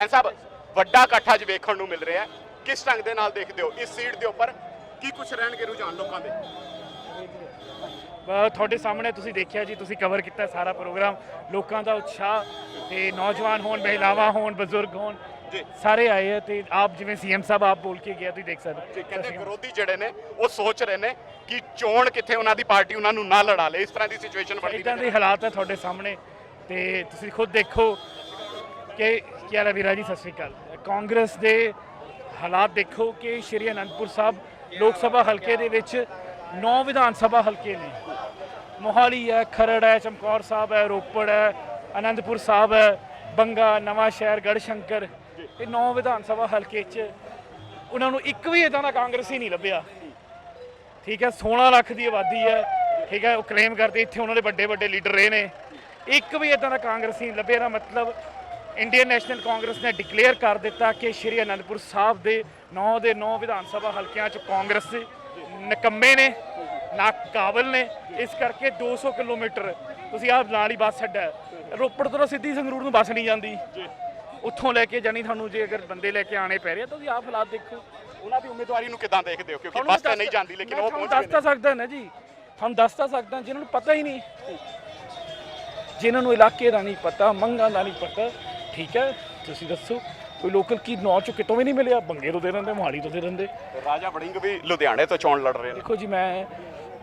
ਸਾਹਿਬ ਵੱਡਾ ਇਕੱਠ ਅੱਜ ਵੇਖਣ ਨੂੰ ਮਿਲ ਰਿਹਾ ਹੈ। ਕਿਸ ਢੰਗ ਦੇ ਨਾਲ ਦੇਖਦੇ ਹੋ? ਇਸ ਸੀਟ ਦੇ ਉੱਪਰ ਕੀ ਕੁਝ ਰਹਿਣਗੇ ਰੁਝਾਨ ਲੋਕਾਂ ਦੇ? ਤੁਹਾਡੇ ਸਾਹਮਣੇ ਤੁਸੀਂ ਦੇਖਿਆ ਜੀ ਤੁਸੀਂ ਕਵਰ ਕੀਤਾ ਸਾਰਾ ਪ੍ਰੋਗਰਾਮ ਲੋਕਾਂ ਦਾ ਉਤਸ਼ਾਹ ਤੇ ਨੌਜਵਾਨ ਹੋਣ ਮਹਿਲਾਵਾਂ ਹੋਣ ਬਜ਼ੁਰਗ ਹੋਣ ਸਾਰੇ ਆਏ ਆ ਤੇ ਆਪ ਜਿਵੇਂ ਸੀਐਮ ਸਾਹਿਬ ਆਪ ਬੋਲ ਕੇ ਗਿਆ ਤੁਸੀਂ ਦੇਖ ਸਕਦੇ ਹੋ। ਕਹਿੰਦੇ ਵਿਰੋਧੀ ਜਿਹੜੇ ਨੇ ਉਹ ਸੋਚ ਰਹੇ ਨੇ ਕਿ ਚੋਣ ਕਿੱਥੇ ਉਹਨਾਂ ਦੀ ਪਾਰਟੀ ਉਹਨਾਂ ਨੂੰ ਨਾ ਲੜਾ ਲੇ। ਇਸ ਤਰ੍ਹਾਂ ਦੀ ਸਿਚੁਏਸ਼ਨ ਬਣਦੀ ਇਦਾਂ ਨਜ਼ਰ ਦੇ ਹਾਲਾਤ ਹੈ ਤੁਹਾਡੇ ਸਾਹਮਣੇ ਤੇ ਤੁਸੀਂ ਖੁਦ ਦੇਖੋ ਕਿ ਕੀ ਹਾਲ ਹੈ ਵੀਰਾ ਜੀ, ਸਤਿ ਸ਼੍ਰੀ ਅਕਾਲ। ਕਾਂਗਰਸ ਦੇ ਹਾਲਾਤ ਦੇਖੋ ਕਿ ਸ਼੍ਰੀ ਅਨੰਦਪੁਰ ਸਾਹਿਬ ਲੋਕ ਸਭਾ ਹਲਕੇ ਦੇ ਵਿੱਚ 9 ਵਿਧਾਨ ਸਭਾ ਹਲਕੇ ਨੇ। ਮੋਹਾਲੀ ਹੈ, ਖਰੜ ਹੈ, ਚਮਕੌਰ ਸਾਹਿਬ ਹੈ, ਰੋਪੜ ਹੈ, ਅਨੰਦਪੁਰ ਸਾਹਿਬ ਹੈ, ਬੰਗਾ, ਨਵਾਂ ਸ਼ਹਿਰ ਗੜਸ਼ੰਕਰ ਇਹ 9 ਵਿਧਾਨ ਸਭਾ ਹਲਕੇ 'ਚ ਉਹਨਾਂ ਨੂੰ ਇੱਕ ਵੀ ਇਦਾਂ ਦਾ ਕਾਂਗਰਸੀ ਨਹੀਂ ਲੱਭਿਆ। ਠੀਕ ਹੈ 16 ਲੱਖ ਦੀ ਆਬਾਦੀ ਹੈ। ਠੀਕ ਹੈ, ਉਹ ਕਲੇਮ ਕਰਦੇ ਇੱਥੇ ਉਹਨਾਂ ਦੇ ਵੱਡੇ ਵੱਡੇ ਲੀਡਰ ਰਹੇ ਨੇ। ਇੱਕ ਵੀ ਇਦਾਂ ਦਾ ਕਾਂਗਰਸੀ ਨਹੀਂ ਲੱਭਿਆ। ਦਾ ਮਤਲਬ ਇੰਡੀਅਨ ਨੈਸ਼ਨਲ ਕਾਂਗਰਸ ਨੇ ਡਿਕਲੇਅਰ ਕਰ ਦਿੱਤਾ ਕਿ ਸ਼੍ਰੀ ਅਨੰਦਪੁਰ ਸਾਹਿਬ ਦੇ 9 ਦੇ 9 ਵਿਧਾਨ ਸਭਾ ਹਲਕਿਆਂ 'ਚ ਕਾਂਗਰਸ ਦੇ ਨਕੰਮੇ ਨੇ ਨਾ ਕਾਬਲ ਨੇ। ਇਸ ਕਰਕੇ 200 ਕਿਲੋਮੀਟਰ ਤੁਸੀਂ ਆਹ ਨਾਲ ਹੀ ਬੱਸ ਅੱਡਾ। ਰੋਪੜ ਤੋਂ ਸਿੱਧੀ ਸੰਗਰੂਰ ਨੂੰ ਬੱਸ ਨਹੀਂ ਜਾਂਦੀ। ਉੱਥੋਂ ਲੈ ਕੇ ਜਾਣੀ ਤੁਹਾਨੂੰ ਜੇ ਅਗਰ ਬੰਦੇ ਲੈ ਕੇ ਆਣੇ ਪੈ ਰਹੇ ਤੁਸੀਂ ਆਹ ਹਾਲਾਤ ਦੇਖੋ। ਉਹਨਾਂ ਦੀ ਉਮੀਦਵਾਰੀ ਨੂੰ ਕਿਦਾਂ ਦੇਖਦੇ ਹੋ? ਕਿਉਂਕਿ ਬੱਸ ਤਾਂ ਨਹੀਂ ਜਾਂਦੀ ਲੇਕਿਨ ਉਹ ਪਹੁੰਚ ਦੱਸ ਤਾਂ ਸਕਦਾ ਨਾ ਜੀ। ਤੁਹਾਨੂੰ ਦੱਸ ਤਾਂ ਸਕਦਾ ਜਿਨ੍ਹਾਂ ਨੂੰ ਪਤਾ ਹੀ ਨਹੀਂ। ਜਿਨ੍ਹਾਂ ਨੂੰ ਇਲਾਕੇ ਦਾ ਨਹੀਂ ਪਤਾ ਮੰਗਾਂ ਦਾ ਨਹੀਂ ਪਤਾ ਠੀਕ ਹੈ ਤੁਸੀਂ ਦੱਸੋ ਕੋਈ ਲੋਕਲ ਕੀ ਨੌ ਚੋਂ ਕਿਤੋਂ ਵੀ ਨਹੀਂ ਮਿਲਿਆ? ਬੰਗੇ ਤੋਂ ਦੇ ਦਿੰਦੇ ਮੋਹਾਲੀ ਤੋਂ ਦੇ ਦਿੰਦੇ? ਨੇ ਰਾਜਾ ਵੜਿੰਗ ਵੀ ਲੁਧਿਆਣੇ ਤੋਂ ਚੋਣ ਲੜ ਰਹੇ ਨੇ। ਦੇਖੋ ਜੀ ਮੈਂ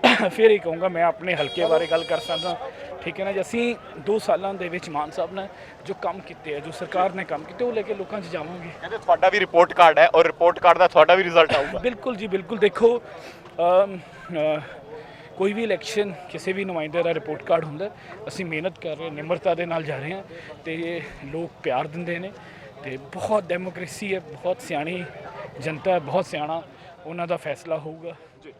ਫਿਰ ਹੀ ਕਹੂੰਗਾ ਮੈਂ ਆਪਣੇ ਹਲਕੇ ਬਾਰੇ ਗੱਲ ਕਰ ਸਕਦਾ। ਠੀਕ ਹੈ ਨਾ ਜੀ ਅਸੀਂ 2 ਸਾਲਾਂ ਦੇ ਵਿੱਚ ਮਾਨ ਸਾਹਿਬ ਨੇ ਜੋ ਕੰਮ ਕੀਤੇ ਆ ਜੋ ਸਰਕਾਰ ਨੇ ਕੰਮ ਕੀਤੇ ਉਹ ਲੈ ਕੇ ਲੋਕਾਂ 'ਚ ਜਾਵਾਂਗੇ। ਕਹਿੰਦੇ ਤੁਹਾਡਾ ਵੀ ਰਿਪੋਰਟ ਕਾਰਡ ਹੈ ਔਰ ਰਿਪੋਰਟ ਕਾਰਡ ਦਾ ਤੁਹਾਡਾ ਵੀ ਰਿਜ਼ਲਟ ਆਊਗਾ। ਬਿਲਕੁਲ ਜੀ ਬਿਲਕੁਲ ਦੇਖੋ ਕੋਈ ਵੀ ਇਲੈਕਸ਼ਨ ਕਿਸੇ ਵੀ ਨੁਮਾਇੰਦੇ ਦਾ ਰਿਪੋਰਟ ਕਾਰਡ ਹੁੰਦਾ, ਅਸੀਂ ਮਿਹਨਤ ਕਰ ਰਹੇ, ਨਿਮਰਤਾ ਦੇ ਨਾਲ ਜਾ ਰਹੇ ਹਾਂ ਤੇ ਲੋਕ ਪਿਆਰ ਦਿੰਦੇ ਨੇ ਤੇ ਬਹੁਤ ਡੈਮੋਕ੍ਰੇਸੀ ਹੈ, ਬਹੁਤ ਸਿਆਣੀ ਜਨਤਾ ਬਹੁਤ ਸਿਆਣਾ, ਉਹਨਾਂ ਦਾ ਫੈਸਲਾ ਹੋਊਗਾ। ਜੀ।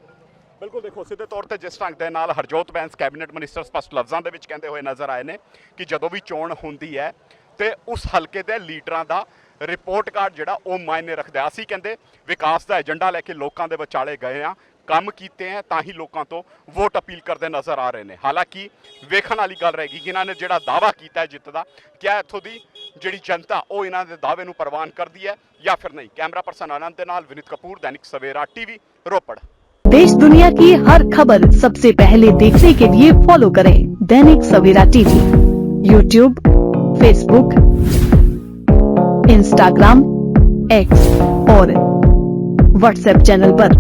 ਬਿਲਕੁਲ ਦੇਖੋ, ਸਿੱਧੇ ਤੌਰ ਤੇ ਜਿਸ ਢੰਗ ਦੇ ਨਾਲ ਹਰਜੋਤ ਬੈਂਸ ਕੈਬਨਿਟ ਮਿਨਿਸਟਰ ਸਪਸ਼ਟ ਲਫ਼ਜ਼ਾਂ ਦੇ ਵਿੱਚ ਕਹਿੰਦੇ ਹੋਏ ਨਜ਼ਰ ਆਏ ਨੇ ਕਿ ਜਦੋਂ ਵੀ ਚੋਣ ਹੁੰਦੀ ਹੈ ਤੇ ਉਸ ਹਲਕੇ ਦੇ ਲੀਡਰਾਂ ਦਾ ਰਿਪੋਰਟ ਕਾਰਡ ਜਿਹੜਾ ਉਹ ਮਾਇਨੇ ਰੱਖਦਾ ਅਸੀਂ ਕਹਿੰਦੇ ਵਿਕਾਸ ਦਾ ਏਜੰਡਾ ਲੈ ਕੇ ਲੋਕਾਂ ਦੇ ਵਿਚਾਲੇ ਗਏ ਆ ਕੰਮ ਕੀਤੇ ਆ ਤਾਂ ਹੀ ਲੋਕਾਂ ਤੋਂ ਵੋਟ ਅਪੀਲ ਕਰਦੇ ਨਜ਼ਰ ਆ ਰਹੇ ਨੇ ਹਾਲਾਂਕਿ ਵੇਖਣ ਵਾਲੀ ਗੱਲ ਰਹੇਗੀ ਕਿ ਇਹਨਾਂ ਨੇ ਜਿਹੜਾ ਦਾਵਾ ਕੀਤਾ ਹੈ ਜਿੱਤ ਦਾ ਕਿਆ ਇੱਥੋਂ ਦੀ ਜਿਹੜੀ ਜਨਤਾ ਉਹ ਇਹਨਾਂ ਦੇ ਦਾਅਵੇ ਨੂੰ ਪ੍ਰਵਾਨ ਕਰਦੀ ਹੈ ਜਾਂ ਫਿਰ ਨਹੀਂ ਕੈਮਰਾ ਪਰਸਨ ਆਨੰਦ ਦੇ ਨਾਲ ਵਿਨੀਤ ਕਪੂਰ ਦੈਨਿਕ ਸਵੇਰਾ ਟੀਵੀ ਰੋਪੜ देश दुनिया की हर खबर सबसे पहले देखने के लिए फॉलो करें Dainik Savera TV YouTube Facebook Instagram X और व्हाट्सएप चैनल पर।